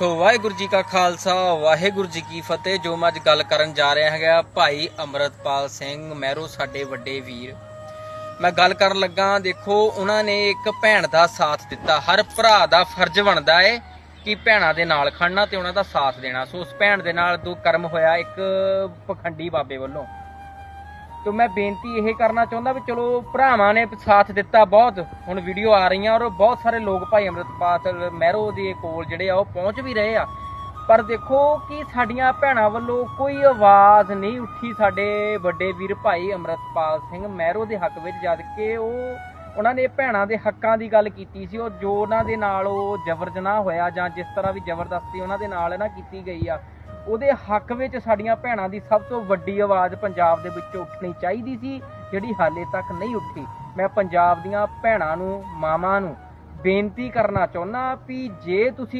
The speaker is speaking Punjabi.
ਸੋ ਵਾਹਿਗੁਰੂ ਜੀ ਕਾ ਖਾਲਸਾ, ਵਾਹਿਗੁਰੂ ਜੀ ਕੀ ਫਤਿਹ। ਜੋ ਮੈਂ ਅੱਜ ਗੱਲ ਕਰਨ ਜਾ ਰਿਹਾ ਹੈਗਾ ਭਾਈ ਅਮਰਤਪਾਲ ਸਿੰਘ ਮਹਿਰੋ, ਸਾਡੇ ਵੱਡੇ ਵੀਰ। ਮੈਂ ਗੱਲ ਕਰਨ ਲੱਗਾ, ਦੇਖੋ, ਉਹਨਾਂ ਨੇ ਇੱਕ ਭੈਣ ਦਾ ਸਾਥ ਦਿੱਤਾ। ਹਰ ਭਰਾ ਦਾ ਫਰਜ਼ ਬਣਦਾ ਏ ਕਿ ਭੈਣਾਂ ਦੇ ਨਾਲ ਖੜਨਾ ਤੇ ਉਹਨਾਂ ਦਾ ਸਾਥ ਦੇਣਾ। ਸੋ ਉਸ ਭੈਣ ਦੇ ਨਾਲ ਦੋ ਕਰਮ ਹੋਇਆ, ਇੱਕ ਪਖੰਡੀ ਬਾਬੇ ਵੱਲੋਂ। ਤੋ ਮੈਂ ਬੇਨਤੀ ਇਹ ਕਰਨਾ ਚਾਹੁੰਦਾ ਵੀ ਚਲੋ ਭਰਾਵਾਂ ਨੇ ਸਾਥ ਦਿੱਤਾ ਬਹੁਤ। ਹੁਣ ਵੀਡੀਓ ਆ ਰਹੀਆਂ ਔਰ ਬਹੁਤ ਸਾਰੇ ਲੋਕ ਭਾਈ ਅਮਰਤਪਾਲ ਮਹਿਰੋ ਦੇ ਕੋਲ ਜਿਹੜੇ ਆ, ਉਹ ਪਹੁੰਚ ਵੀ ਰਹੇ ਆ। ਪਰ ਦੇਖੋ ਕਿ ਸਾਡੀਆਂ ਭੈਣਾਂ ਵੱਲੋਂ ਕੋਈ ਆਵਾਜ਼ ਨਹੀਂ ਉੱਠੀ ਸਾਡੇ ਵੱਡੇ ਵੀਰ ਭਾਈ ਅਮਰਤਪਾਲ ਸਿੰਘ ਮਹਿਰੋ ਦੇ ਹੱਕ ਵਿੱਚ, ਜਦ ਕਿ ਉਹ, ਉਹਨਾਂ ਨੇ ਭੈਣਾਂ ਦੇ ਹੱਕਾਂ ਦੀ ਗੱਲ ਕੀਤੀ ਸੀ। ਉਹ ਜੋ ਉਹਨਾਂ ਦੇ ਨਾਲ ਉਹ ਜ਼ਬਰ ਜਨਾਹ ਹੋਇਆ ਜਾਂ ਜਿਸ ਤਰ੍ਹਾਂ ਵੀ ਜ਼ਬਰਦਸਤੀ ਉਹਨਾਂ ਦੇ ਨਾਲ ਨਾ ਕੀਤੀ ਗਈ ਆ। ਉਹਦੇ ਹੱਕ ਵਿੱਚ ਸਾਡੀਆਂ ਭੈਣਾਂ ਦੀ ਸਭ ਤੋਂ ਵੱਡੀ ਆਵਾਜ਼ ਪੰਜਾਬ ਦੇ ਵਿੱਚੋਂ ਉੱਠਣੀ ਚਾਹੀਦੀ ਸੀ, ਜਿਹੜੀ ਹਾਲੇ ਤੱਕ ਨਹੀਂ ਉੱਠੀ। ਮੈਂ ਪੰਜਾਬ ਦੀਆਂ ਭੈਣਾਂ ਨੂੰ, ਮਾਵਾਂ ਨੂੰ ਬੇਨਤੀ ਕਰਨਾ ਚਾਹੁੰਦਾ ਵੀ ਜੇ ਤੁਸੀਂ